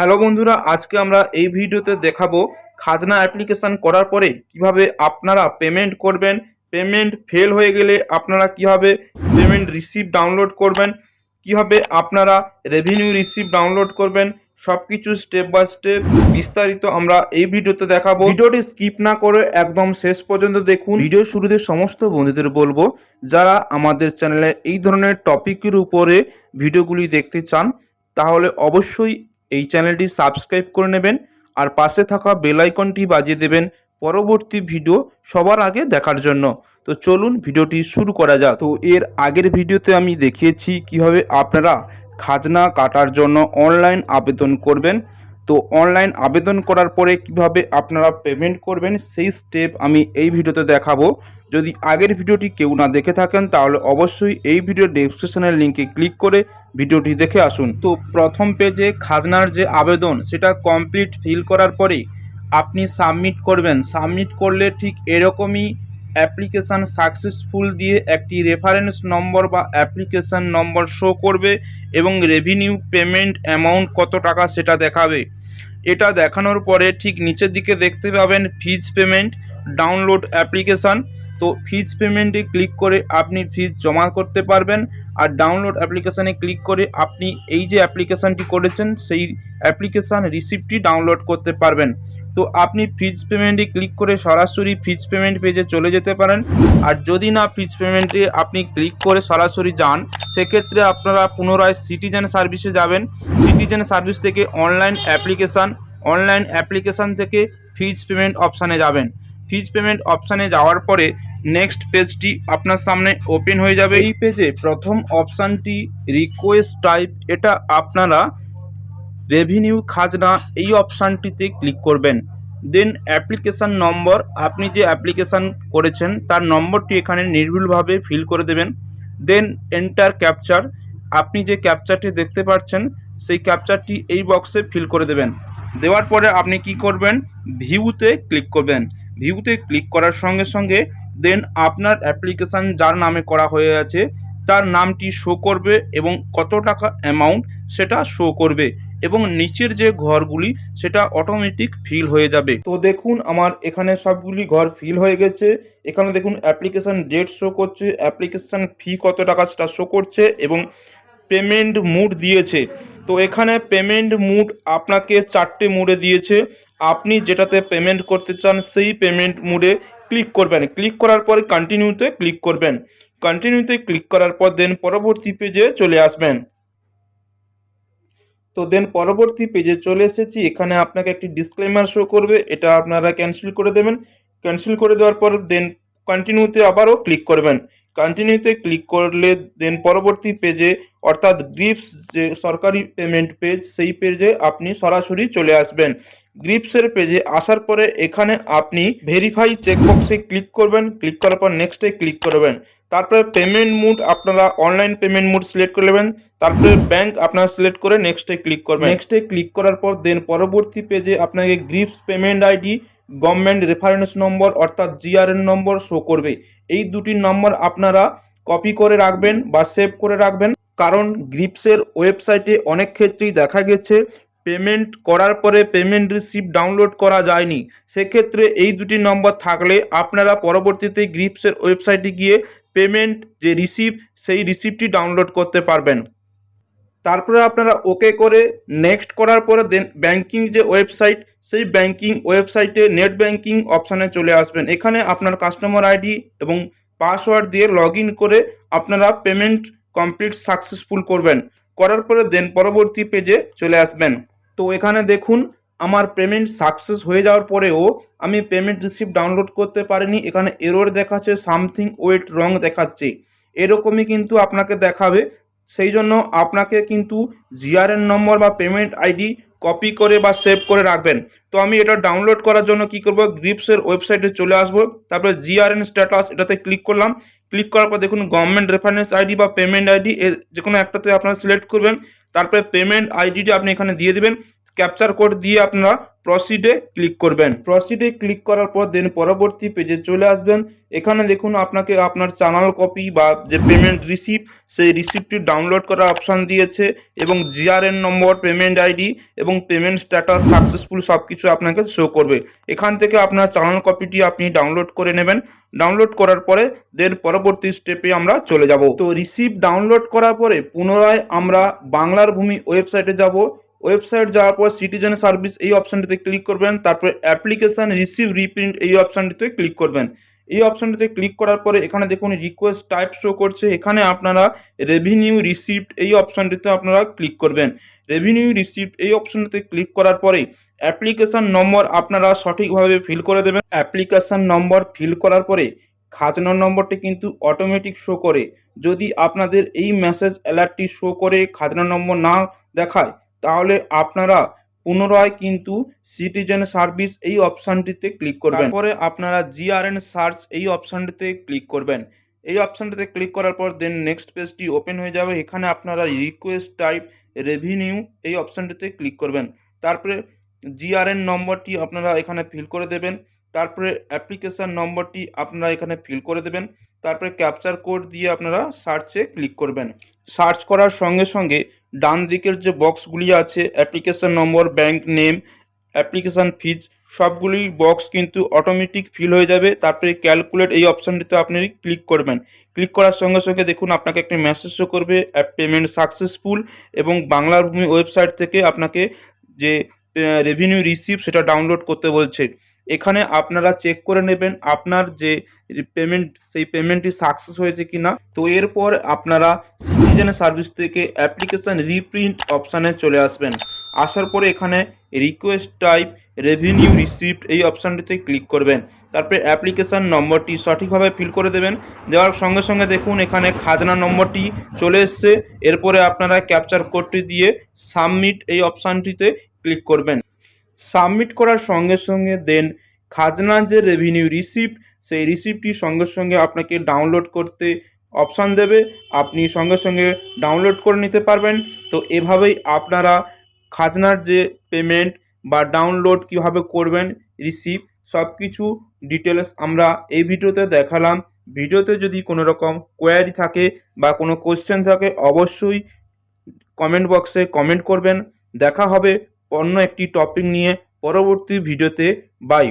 Hello বন্ধুরা, আজকে আমরা এই ভিডিওতে দেখাবো খাজনা অ্যাপ্লিকেশন করার পরে কীভাবে আপনারা পেমেন্ট করবেন পেমেন্ট ফেল হয়ে গেলে আপনারা কীভাবে পেমেন্ট রিসিভ ডাউনলোড করবেন, কীভাবে আপনারা রেভিনিউ রিসিভ ডাউনলোড করবেন সব কিছু স্টেপ বাই স্টেপ বিস্তারিত আমরা এই ভিডিওতে দেখাবো। ভিডিওটি স্কিপ না করে একদম শেষ পর্যন্ত দেখুন। ভিডিও শুরুতে সমস্ত বন্ধুদের বলব, যারা আমাদের চ্যানেলে এই ধরনের টপিকের উপরে ভিডিওগুলি দেখতে চান, তাহলে অবশ্যই এই চ্যানেলটি সাবস্ক্রাইব করে নেবেন আর পাশে থাকা বেল আইকনটি বাজিয়ে দেবেন পরবর্তী ভিডিও সবার আগে দেখার জন্য। তো চলুন ভিডিওটি শুরু করা যাক। তো এর আগের ভিডিওতে আমি দেখিয়েছি কীভাবে আপনারা খাজনা কাটার জন্য অনলাইন আবেদন করবেন। তো অনলাইন আবেদন করার পরে কীভাবে আপনারা পেমেন্ট করবেন সেই স্টেপ আমি এই ভিডিওতে দেখাবো। যদি আগের ভিডিওটি কেউ না দেখে থাকেন, তাহলে অবশ্যই এই ভিডিও ডেসক্রিপশনের লিঙ্কে ক্লিক করে ভিডিওটি দেখে আসুন। তো প্রথম পেজে খাজনার যে আবেদন, সেটা কমপ্লিট ফিল করার পরে আপনি সাবমিট করবেন। সাবমিট করলে ঠিক এরকমই অ্যাপ্লিকেশান সাকসেসফুল দিয়ে একটি রেফারেন্স নম্বর বা অ্যাপ্লিকেশান নম্বর শো করবে এবং রেভিনিউ পেমেন্ট অ্যামাউন্ট কত টাকা সেটা দেখাবে। এটা দেখানোর পরে ঠিক নিচের দিকে দেখতে পাবেন ফিজ পেমেন্ট ডাউনলোড অ্যাপ্লিকেশান তো ফিজ পেমেন্টে ক্লিক করে আপনি ফিজ জমা করতে পারবেন আর ডাউনলোড অ্যাপ্লিকেশানে ক্লিক করে আপনি এই যে অ্যাপ্লিকেশানটি করেছেন, সেই অ্যাপ্লিকেশান রিসিপ্টটি ডাউনলোড করতে পারবেন। তো আপনি ফিজ পেমেন্টে ক্লিক করে সরাসরি ফিজ পেমেন্ট পেজে চলে যেতে পারেন। আর যদি না ফিজ পেমেন্টে আপনি ক্লিক করে সরাসরি যান, সেক্ষেত্রে আপনারা পুনরায় সিটিজেন সার্ভিসে যাবেন। সিটিজেন সার্ভিস থেকে অনলাইন অ্যাপ্লিকেশান অনলাইন অ্যাপ্লিকেশান থেকে ফিজ পেমেন্ট অপশানে যাবেন। ফিজ পেমেন্ট অপশানে যাওয়ার পরে নেক্সট পেজটি আপনার সামনে ওপেন হয়ে যাবে। এই পেজে প্রথম অপশানটি রিকোয়েস্ট টাইপ এটা আপনারা রেভিনিউ খাজনা এই অপশানটিতে ক্লিক করবেন। দেন অ্যাপ্লিকেশান নম্বর আপনি যে অ্যাপ্লিকেশান করেছেন, তার নম্বরটি এখানে নির্ভুলভাবে ফিল করে দেবেন। দেন এন্টার ক্যাপচার আপনি যে ক্যাপচারটি দেখতে পাচ্ছেন, সেই ক্যাপচারটি এই বক্সে ফিল করে দেবেন। দেওয়ার পরে আপনি কি করবেন? ভিউতে ক্লিক করবেন। ভিউতে ক্লিক করার সঙ্গে সঙ্গে দেন আপনার অ্যাপ্লিকেশান যার নামে করা হয়ে আছে, তার নামটি শো করবে এবং কত টাকা অ্যামাউন্ট সেটা শো করবে এবং নিচের যে ঘরগুলি সেটা অটোমেটিক ফিল হয়ে যাবে। তো দেখুন আমার এখানে সবগুলি ঘর ফিল হয়ে গেছে। এখানে দেখুন অ্যাপ্লিকেশান ডেট শো করছে অ্যাপ্লিকেশান ফি কত টাকা সেটা শো করছে এবং পেমেন্ট মুড দিয়েছে। তো এখানে পেমেন্ট মুড আপনাকে চারটে মুডে দিয়েছে। আপনি যেটাতে পেমেন্ট করতে চান, সেই পেমেন্ট মুডে ক্লিক করবেন। ক্লিক করার পরে কন্টিনিউতে ক্লিক করবেন। কন্টিনিউতে ক্লিক করার পর দেন পরবর্তী পেজে চলে আসবেন। তো দেন পরবর্তী পেজে চলে এসেছি। এখানে আপনাকে একটি ডিসক্লেমার শো করবে। এটা আপনারা ক্যান্সেল করে দেবেন। ক্যান্সেল করে দেওয়ার পর দেন কন্টিনিউতে আবারও ক্লিক করবেন। কন্টিনিউতে ক্লিক করলে দেন পরবর্তী পেজে অর্থাৎ গ্রিপস যে সরকারি পেমেন্ট পেজ সেই পেজে আপনি সরাসরি চলে আসবেন। গ্রিপসের পেজে আসার পরে এখানে আপনি ভেরিফাই চেকবক্সে ক্লিক করবেন। ক্লিক করার পর নেক্সটে ক্লিক করবেন। তারপরে পেমেন্ট মুড আপনারা অনলাইন পেমেন্ট মুড সিলেক্ট করে নেবেন। তারপরে ব্যাংক আপনারা সিলেক্ট করে নেক্সটে ক্লিক করবেন। নেক্সটে ক্লিক করার পর দেন পরবর্তী পেজে আপনাকে GRIPS payment ID government reference number অর্থাৎ জিআরএন নম্বর শো করবে। এই দুটি নম্বর আপনারা কপি করে রাখবেন বা সেভ করে রাখবেন। কারণ গ্রিপসের ওয়েবসাইটে অনেক ক্ষেত্রেই দেখা গেছে পেমেন্ট করার পরে পেমেন্ট রিসিপ্ট ডাউনলোড করা যায়নি। সেক্ষেত্রে এই দুটি নম্বর থাকলে আপনারা পরবর্তীতে গ্রিপসের ওয়েবসাইটে গিয়ে পেমেন্ট যে রিসিপ্ট সেই রিসিপ্টটি ডাউনলোড করতে পারবেন। তারপরে আপনারা ওকে করে নেক্সট করার পরে দেন ব্যাংকিং যে ওয়েবসাইট সেই ব্যাংকিং ওয়েবসাইটে নেট ব্যাংকিং অপশানে চলে আসবেন। এখানে আপনার কাস্টমার আইডি এবং পাসওয়ার্ড দিয়ে লগ করে আপনারা পেমেন্ট কমপ্লিট সাকসেসফুল করবেন। করার পরে দেন পরবর্তী পেজে চলে আসবেন। তো এখানে দেখুন, আমার পেমেন্ট সাকসেস হয়ে যাওয়ার পরেও আমি পেমেন্ট রিসিপ্ট ডাউনলোড করতে পারিনি। এখানে এরোর দেখাচ্ছে সামথিং ওয়েট রং দেখাচ্ছে। এরকমই কিন্তু আপনাকে দেখাবে। সেই জন্য আপনাকে কিন্তু জিআরএন নম্বর বা পেমেন্ট আইডি কপি করে বা সেভ করে রাখবেন। তো আমি এটা ডাউনলোড করার জন্য কি করব? গ্রিপসের ওয়েবসাইটে চলে আসব। তারপরে জিআরএন স্ট্যাটাস এটাতে ক্লিক করলাম। ক্লিক করার পর দেখুন গভর্নমেন্ট রেফারেন্স আইডি বা পেমেন্ট আইডি যে কোনো একটাতে আপনারা সিলেক্ট করবেন। তারপরে পেমেন্ট আইডিটি আপনি এখানে দিয়ে দেবেন। ক্যাপচার কোড দিয়ে আপনারা প্রসিডে ক্লিক করবেন। প্রসিডে ক্লিক করার পর দেন পরবর্তী পেজে চলে আসবেন। এখানে দেখুন আপনাকে আপনার চ্যানেল কপি বা যে পেমেন্ট রিসিপ্ট সেই রিসিপ্টটি ডাউনলোড করার অপশান দিয়েছে এবং জিআরএন নম্বর পেমেন্ট আইডি এবং পেমেন্ট স্ট্যাটাস সাকসেসফুল সব কিছু আপনাকে শো করবে। এখান থেকে আপনার চ্যানেল কপিটি আপনি ডাউনলোড করে নেবেন। ডাউনলোড করার পরে দেন পরবর্তী স্টেপে আমরা চলে যাব। তো রিসিপ্ট ডাউনলোড করার পরে পুনরায় আমরা বাংলার ভূমি ওয়েবসাইটে যাব। ওয়েবসাইট যাওয়ার পর সিটিজেন সার্ভিস এই অপশানটিতে ক্লিক করবেন, তারপরে অ্যাপ্লিকেশান রিসিভ রিপ্রিন্ট এই অপশানটিতে ক্লিক করবেন। এই অপশানটিতে ক্লিক করার পরে এখানে দেখুন রিকোয়েস্ট টাইপ শো করছে, এখানে আপনারা রেভিনিউ রিসিপ্ট এই অপশানটিতে আপনারা ক্লিক করবেন। রেভিনিউ রিসিপ্ট এই অপশানটিতে ক্লিক করার পরে অ্যাপ্লিকেশান নম্বর আপনারা সঠিকভাবে ফিল করে দেবেন। অ্যাপ্লিকেশান নম্বর ফিল করার পরে খাজনার নম্বরটি কিন্তু অটোমেটিক শো করে। যদি আপনাদের এই মেসেজ অ্যালার্টটি শো করে খাজনা নম্বর না দেখায় তাহলে আপনারা পুনরায় কিন্তু সিটিজেন সার্ভিস এই অপশানটিতে ক্লিক করবেন। তারপরে আপনারা জিআরএন সার্চ এই অপশানটিতে ক্লিক করবেন। এই অপশানটিতে ক্লিক করার পর দেন নেক্সট পেজটি ওপেন হয়ে যাবে। এখানে আপনারা রিকোয়েস্ট টাইপ রেভিনিউ এই অপশানটিতে ক্লিক করবেন। তারপরে জিআরএন নম্বরটি আপনারা এখানে ফিল করে দেবেন। তারপরে অ্যাপ্লিকেশান নম্বরটি আপনারা এখানে ফিল করে দেবেন। তারপরে ক্যাপচার কোড দিয়ে আপনারা সার্চে ক্লিক করবেন। সার্চ করার সঙ্গে সঙ্গে ডান দিকের যে বক্সগুলি আছে application number bank name application fees সবগুলি বক্স কিন্তু অটোমেটিক ফিল হয়ে যাবে। তারপরে ক্যালকুলেট এই অপশানটিতে আপনি ক্লিক করবেন। ক্লিক করার সঙ্গে সঙ্গে দেখুন, আপনাকে একটি মেসেজ শো করবে পেমেন্ট সাকসেসফুল এবং বাংলার ভূমি ওয়েবসাইট থেকে আপনাকে যে রেভিনিউ রিসিভ সেটা ডাউনলোড করতে বলছে। এখানে আপনারা চেক করে নেবেন আপনার যে পেমেন্ট সেই পেমেন্টটি সাকসেস হয়েছে কি না তো এরপর আপনারা সিটিজেন সার্ভিস থেকে অ্যাপ্লিকেশান রিপ্রিন্ট অপশানে চলে আসবেন। আসার পরে এখানে রিকোয়েস্ট টাইপ রেভিনিউ রিসিপ্ট এই অপশানটিতে ক্লিক করবেন। তারপরে অ্যাপ্লিকেশান নম্বরটি সঠিকভাবে ফিল করে দেবেন। দেওয়ার সঙ্গে সঙ্গে দেখুন এখানে খাজনা নম্বরটি চলে এসছে। এরপরে আপনারা ক্যাপচার কোডটি দিয়ে সাবমিট এই অপশানটিতে ক্লিক করবেন। সাবমিট করার সঙ্গে সঙ্গে দেন খাজনার যে রেভিনিউ রিসিপ্ট সেই রিসিপ্টটি সঙ্গে সঙ্গে আপনাকে ডাউনলোড করতে অপশান দেবে। আপনি সঙ্গে সঙ্গে ডাউনলোড করে নিতে পারবেন। তো এভাবেই আপনারা খাজনার যে পেমেন্ট বা ডাউনলোড কীভাবে করবেন রিসিপ্ট সব কিছু ডিটেলস আমরা এই ভিডিওতে দেখালাম। ভিডিওতে যদি কোনো রকম কোয়ারি থাকে বা কোনো কোশ্চেন থাকে, অবশ্যই কমেন্ট বক্সে কমেন্ট করবেন। দেখা হবে অন্য একটি টপিক নিয়ে পরবর্তী ভিডিওতে বাই